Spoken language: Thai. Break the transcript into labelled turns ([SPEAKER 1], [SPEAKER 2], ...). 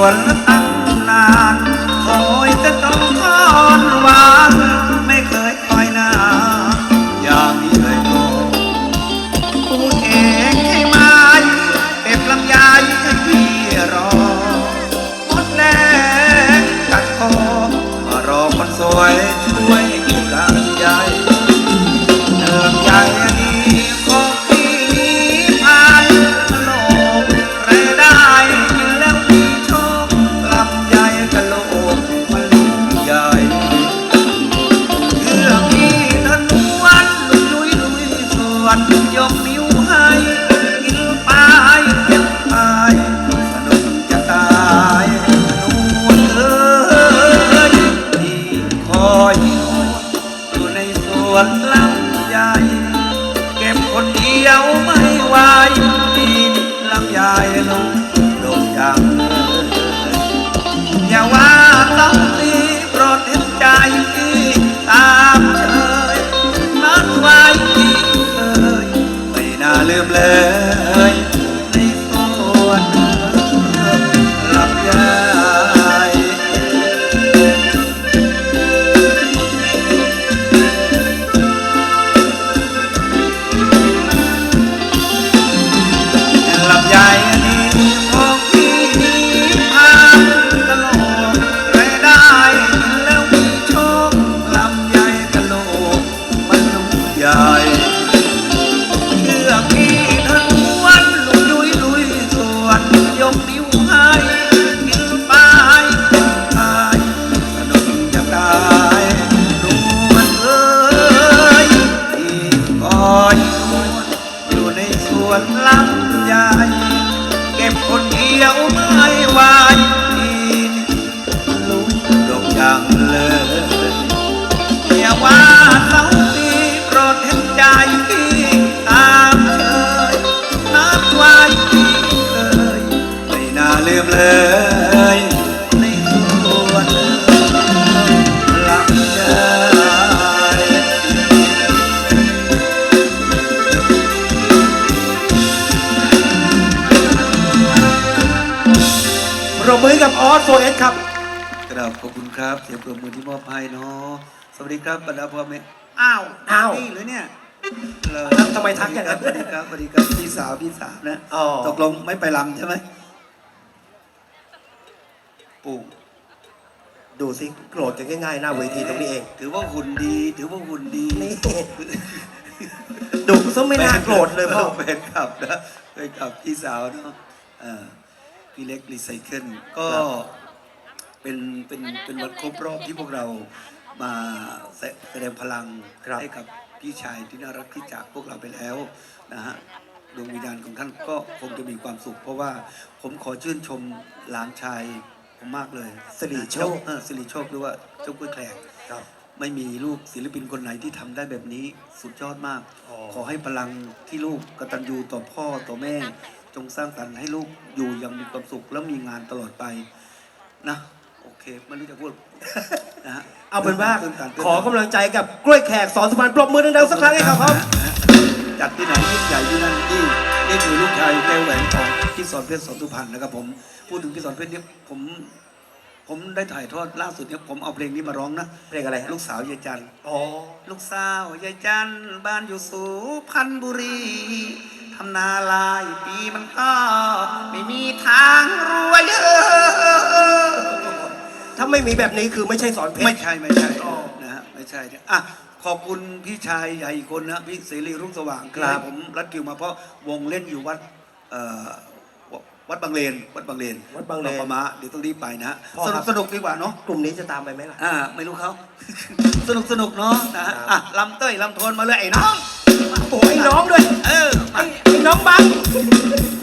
[SPEAKER 1] வல்ல ลำใหญ่ เก็บคนเดียวไม่ไหวดินลำใหญ่ลงลงยังอย่าว่าต้องตีโปรดเห็นใจพี่ตามเชยนัดไว้ที่เคยไม่น่าลืมเลยในสวน วนลำใหญ่เก็บคนเดียวไม่ไหวที่นี่ลุกดอย่างเลยอย่าว่าเสาตีโปรดเห็นใจพี่ตามเชยนับไว้ที่เคยไม่น่าลืมเลย
[SPEAKER 2] กับออสโฟเอสครับ
[SPEAKER 1] กราบขอบคุณครับเสียงปรบมือที่มอบให้เนาะสวัสดีครับบรรดาพ่อแม่อ้าว
[SPEAKER 2] อ้าว
[SPEAKER 1] นี่หรือเนี่ยเหรอ
[SPEAKER 2] แล้วทำไมทักอย่างนั้น
[SPEAKER 1] สวัสดีครับสวัสดีครับพี่สาวพี่สาวนะ
[SPEAKER 2] อ๋อ
[SPEAKER 1] ตกลงไม่ไปลำใช่ไหมปู่
[SPEAKER 2] ดูสิโกรธกันง่ายๆหน้าเวทีตรงนี้เอง
[SPEAKER 1] ถือว่าหุ่นดี ถือว่าหุ่นดี
[SPEAKER 2] นี่ดุซะไม่น่าโกรธเลยพ่อ
[SPEAKER 1] เป็นขับนะเป็นขับพี่สาวเนาะเอ่อ พี่เล็กรีไซเคิลก็
[SPEAKER 2] ครับ
[SPEAKER 1] เป็นเป็นเป็นวันครบรอบที่พวกเรามาแสแสดงพลัง
[SPEAKER 2] ครับ
[SPEAKER 1] ให้กับพี่ชายที่น่ารักที่จากพวกเราไปแล้วนะฮะดวงวิญญาณของท่านก็คงจะมีความสุข เพราะว่าผมขอชื่นชมหลานชายผมมากเลย
[SPEAKER 2] สิริโชค
[SPEAKER 1] เออสิริโชคหรือว่าเจ้ากล้วยแขก
[SPEAKER 2] ครับ
[SPEAKER 1] ไม่มีลูกศิลปินคนไหนที่ทำได้แบบนี้สุดยอดมาก
[SPEAKER 2] อ๋อ
[SPEAKER 1] ขอให้พลังที่ลูกกตัญญูต่อพ่อต่อแม่ จงสร้างสรรค์ให้ลูกอยู่อยังมีความสุขและมีงานตลอดไปนะโอเคไม่รู้จะพูดนะฮะ
[SPEAKER 2] เอาเป็นว่า
[SPEAKER 1] ตื้นตันตื้น
[SPEAKER 2] ข
[SPEAKER 1] ตัน
[SPEAKER 2] อกำลังใจกับกล้วยแขกสอนสุพรรณปรบมือดังๆสักครั้งให้เขาครับ
[SPEAKER 1] จัดที่ไหนยิ่งใหญ่ที่นั่นที่นี่คือลูกชายแก้วแหวนของพี่สอนเพชรสอนสุพรรณนะครับผมพูดถึงพี่สอนเพชรเนี่ยผมผมได้ถ่ายทอดล่าสุดเนี่ยผมเอาเพลงนี้มาร้องนะ
[SPEAKER 2] เพลงอะไรฮะ
[SPEAKER 1] ลูกสาวยายจันทร์
[SPEAKER 2] อ๋อ
[SPEAKER 1] ลูกสาวยายจันทร์บ้านอยู่สุพรรณบุรี ทำนาลายปีมันก็ไม่มีทางรวยเออ
[SPEAKER 2] ถ้าไม่มีแบบนี้คือไม่ใช่สอนเพชร
[SPEAKER 1] ไม่ใช่ไม่ใช่
[SPEAKER 2] อ๋อ
[SPEAKER 1] นะฮะไม่ใช่เนี่ยอะขอบคุณพี่ชายใหญ่อีกคนนะพี่เสรีรุ่งสว่าง
[SPEAKER 2] ครับ
[SPEAKER 1] ที่ให้ผมรัดคิวมาเพราะวงเล่นอยู่วัดเอ่อวัดบางเลนวัดบางเลน
[SPEAKER 2] วัดบางเลน
[SPEAKER 1] อประมาเดี๋ยวต้องรีบไปนะฮะ
[SPEAKER 2] พ่อ
[SPEAKER 1] ส
[SPEAKER 2] ครั
[SPEAKER 1] นุก
[SPEAKER 2] บ
[SPEAKER 1] สนุกดีกว่าเนาะ
[SPEAKER 2] กลุ่มนี้จะตามไปไหมล่ะ
[SPEAKER 1] อ่าไม่รู้เขา สนุกสนุกเนาะนะฮะ
[SPEAKER 2] ครับ
[SPEAKER 1] อะลำเต้ยลำโทนมาเลยไอ้น้อง
[SPEAKER 2] โอ้ยน้องด้วย
[SPEAKER 1] เออ
[SPEAKER 2] ไอ้ไอ้ น้องบัง